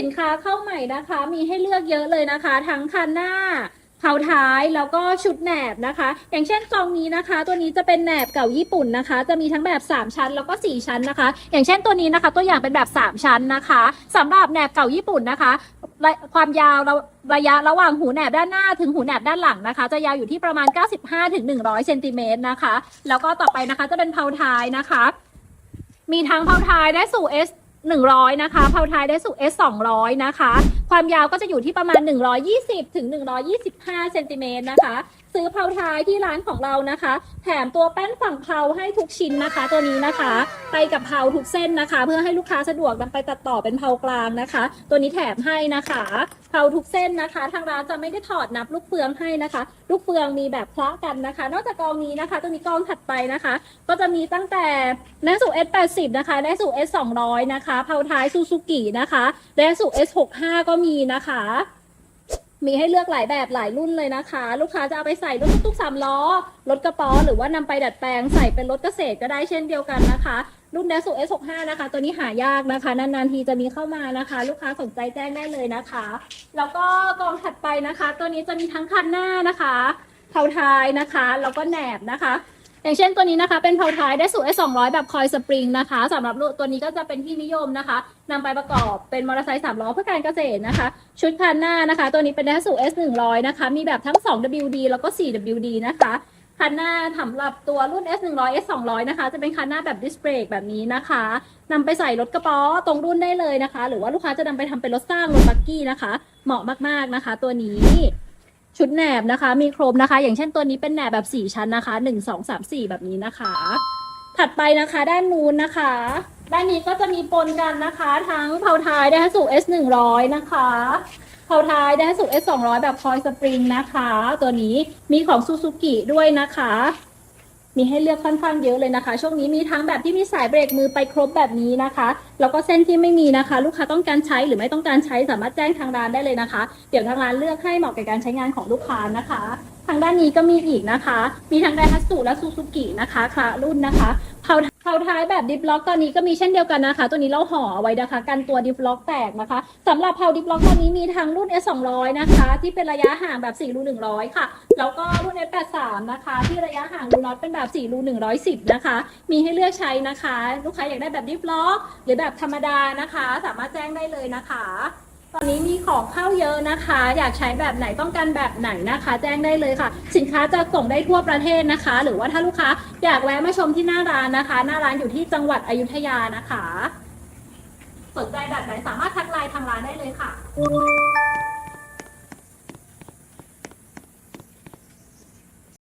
สินค้าเข้าใหม่นะคะ มีให้เลือกเยอะเลยนะคะ ทั้งคันหน้าเผาท้ายแล้วก็ชุดแหนบนะคะ อย่างเช่นกองนี้นะคะ ตัวนี้จะเป็นแหนบเก่าญี่ปุ่นนะคะ จะมีทั้งแบบ 3 ชั้นแล้วก็ 4 ชั้นนะคะ อย่างเช่นตัวนี้นะคะ ตัวอย่างเป็นแบบ 3 ชั้นนะคะสำหรับแหนบเก่าญี่ปุ่นนะคะ ความยาวระยะระหว่างหูแหนบด้านหน้าถึงหูแหนบด้านหลังนะคะ จะยาวอยู่ที่ประมาณ 95ถึง100เซนติเมตรนะคะ แล้วก็ต่อไปนะคะจะเป็นเผาท้ายนะคะมีทั้งเผาท้ายได้สู่ S 100 นะคะ เผาท้ายได้สู่ S 200 นะคะ ความยาวก็จะอยู่ที่ประมาณ 120ถึง125เซนติเมตรนะคะ ซื้อเผาท้ายที่ร้านของเรานะคะ แถมตัวแป้นฝั่งเผาให้ทุกชิ้นนะคะ ตัวนี้นะคะ ไปกับเผาทุกเส้นนะคะ เพื่อให้ลูกค้าสะดวกนำไปตัดต่อเป็นเผากลางนะคะ ตัวนี้แถมให้นะคะเผาทุกเส้นนะคะ ทางร้านจะไม่ได้ถอดนับลูกเฟืองให้นะคะ ลูกเฟืองมีแบบคละกันนะคะ นอกจากกองนี้นะคะ ตัวนี้กองถัดไปนะคะ ก็จะมีตั้งแต่แนสู S80 นะคะแนสู S200 นะคะเผาท้ายซูซูกินะคะแนสู S65 ก็มีนะคะ มีให้เลือกหลายแบบหลายรุ่นเลยนะคะ ลูกค้าจะเอาไปใส่รถตุ๊กสามล้อรถกระป๋อหรือว่านำไปดัดแปลงใส่เป็นรถเกษตรก็ได้เช่นเดียวกันนะคะ รุ่น d ดสู S65 นะคะ ตัวนี้หายากนะคะ นานๆทีจะมีเข้ามานะคะ ลูกค้าสนใจแจ้งได้เลยนะคะ แล้วก็กองถัดไปนะคะ ตัวนี้จะมีทั้งคันหน้านะคะเผาท้ายนะคะ แล้วก็แหนบนะคะ อย่างเช่นตัวนี้นะคะ เป็นเผาท้ายได้สู S200 แบบคอยสปริงนะคะสำหรับตัวนี้ก็จะเป็นที่นิยมนะคะนำไปประกอบเป็นมอเตอร์ไซค์สามล้อเพื่อการเกษตรนะคะ ชุดคันหน้านะคะ ตัวนี้เป็นได้สู S100 นะคะ มีแบบทั้ง 2WD แล้วก็ 4WD นะคะคันหน้าสำหรับตัวรุ่น S100 S200 นะคะ จะเป็นคันหน้าแบบดิสเบรกแบบนี้นะคะนำไปใส่รถกระป๋อตรงรุ่นได้เลยนะคะ หรือว่าลูกค้าจะนำไปทำเป็นรถสร้างรถบักกี้นะคะ เหมาะมากๆนะคะ ตัวนี้ ชุดแหนบนะคะ มีครบนะคะ อย่างเช่นตัวนี้เป็นแหนบแบบ 4 ชั้นนะคะ 1 2 3 4 แบบนี้นะคะ ถัดไปนะคะด้านนู้นนะคะ ด้านนี้ก็จะมีปนกันนะคะ ทั้งเผาท้ายได้สู่ S 1 0 0 นะคะเผาท้ายได้สู S 2 0 0 แบบคอยสปริงนะคะ ตัวนี้มีของซูซูกิด้วยนะคะ มีให้เลือกค่อนข้างเยอะเลยนะคะ ช่วงนี้มีทั้งแบบที่มีสายเบรกมือไปครบแบบนี้นะคะ แล้วก็เส้นที่ไม่มีนะคะ ลูกค้าต้องการใช้หรือไม่ต้องการใช้สามารถแจ้งทางร้านได้เลยนะคะ เดี๋ยวทางร้านเลือกให้เหมาะกับการใช้งานของลูกค้านะคะ ทางด้านนี้ก็มีอีกนะคะ มีทั้งไดฮัตสุและซูซูกินะคะคละรุ่นนะคะเผา เผาท้ายแบบดิฟล็อกตอนนี้ก็มีเช่นเดียวกันนะคะ ตัวนี้เราห่อเอาไว้นะคะ กันตัวดิฟล็อกแตกนะคะสำหรับเผาดิฟล็อกตอนนี้มีทั้งรุ่น S 2 0 0นะคะ ที่เป็นระยะห่างแบบ4รู100 ค่ะ แล้วก็รุ่น S 8 3นะคะ ที่ระยะห่างรูน็อตเป็นแบบ4รู110 นะคะ มีให้เลือกใช้นะคะ ลูกค้าอยากได้แบบดิฟล็อกหรือแบบธรรมดานะคะ สามารถแจ้งได้เลยนะคะ ตอนนี้มีของเข้าเยอะนะคะ อยากใช้แบบไหนต้องการแบบไหนนะคะ แจ้งได้เลยค่ะ สินค้าจะส่งได้ทั่วประเทศนะคะ หรือว่าถ้าลูกค้าอยากแวะมาชมที่หน้าร้านนะคะ หน้าร้านอยู่ที่จังหวัดอยุธยานะคะ สนใจแบบไหนสามารถทักไลน์ทางร้านได้เลยค่ะ